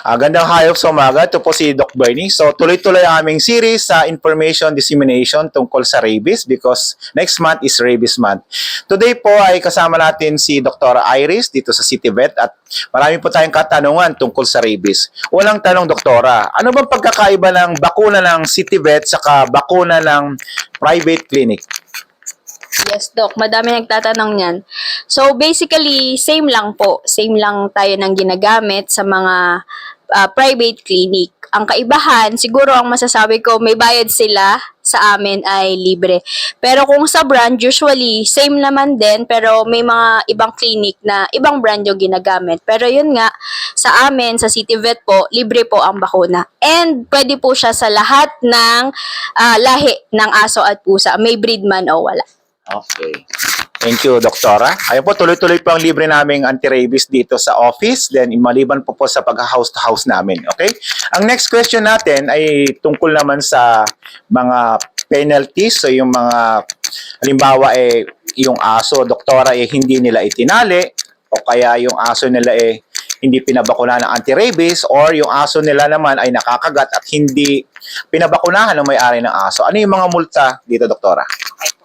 Ah, gandang hayop sa umaga. Ito po si Doc Bernie. So, tuloy-tuloy ang aming series sa information dissemination tungkol sa rabies because next month is rabies month. Today po ay kasama natin si Dr. Iris dito sa City Vet at marami po tayong katanungan tungkol sa rabies. Unang tanong, Doktora, ano bang pagkakaiba ng bakuna ng City Vet saka bakuna ng private clinic? Yes, Doc. Madami nagtatanong niyan. So, basically, same lang po. Same lang tayo ng ginagamit sa mga ah, private clinic. Ang kaibahan, siguro ang masasabi ko, may bayad sila sa amin ay libre. Pero kung sa brand, usually, same naman din, pero may mga ibang clinic na ibang brand yung ginagamit. Pero yun nga, sa amin, sa City Vet po, libre po ang bakuna. And pwede po siya sa lahat ng ah, lahi ng aso at pusa, may breed man o wala. Okay. Thank you, Doktora. Ayun po, tuloy-tuloy po ang libre naming anti-rabies dito sa office. Then, maliban po po sa pag-house to house namin. Okay? Ang next question natin ay tungkol naman sa mga penalties. So, yung mga, halimbawa, eh, yung aso, Doktora, eh, hindi nila itinali o kaya yung aso nila eh, hindi pinabakuna ng anti-rabies or yung aso nila naman ay nakakagat at hindi pinabakunahan ng may-ari ng aso. Ano yung mga multa dito, Doktora? Okay,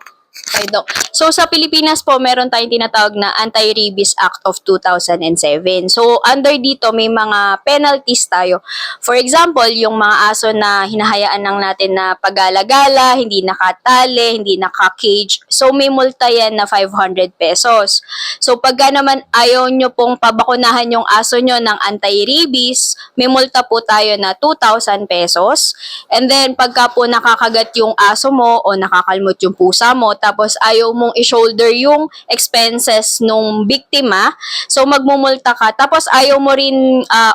Doc. So, sa Pilipinas po, meron tayong tinatawag na Anti-Rabies Act of 2007. So, under dito, may mga penalties tayo. For example, yung mga aso na hinahayaan lang natin na pagala-gala, hindi nakatali, hindi naka-cage. So, may multa yan na 500 pesos. So, pagka naman ayaw nyo pong pabakunahan yung aso nyo ng anti-rabies, may multa po tayo na 2,000 pesos. And then, pagka po nakakagat yung aso mo o nakakalmot yung pusa mo, tapos ayaw mong i-shoulder yung expenses nung biktima, so magmumulta ka. Tapos ayaw mo rin ah,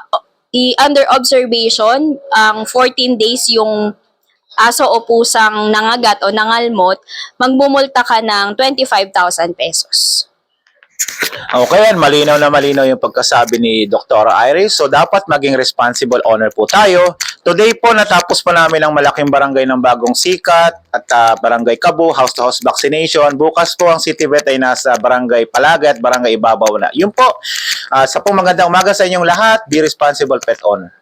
i-under observation ang 14 days yung aso o pusang nangagat o nangalmot, magmumulta ka ng 25,000 pesos. Okay, yan. Malinaw na malinaw yung pagkasabi ni Dr. Iris. So, dapat maging responsible owner po tayo. Today po, natapos po namin ang malaking barangay ng Bagong Sikat at ah, Barangay Kabu, house-to-house vaccination. Bukas po ang City Vet ay nasa Barangay Palagay at Barangay Ibabaw na. Yun po. Ah, sa po magandang umaga sa inyong lahat. Be responsible pet owner.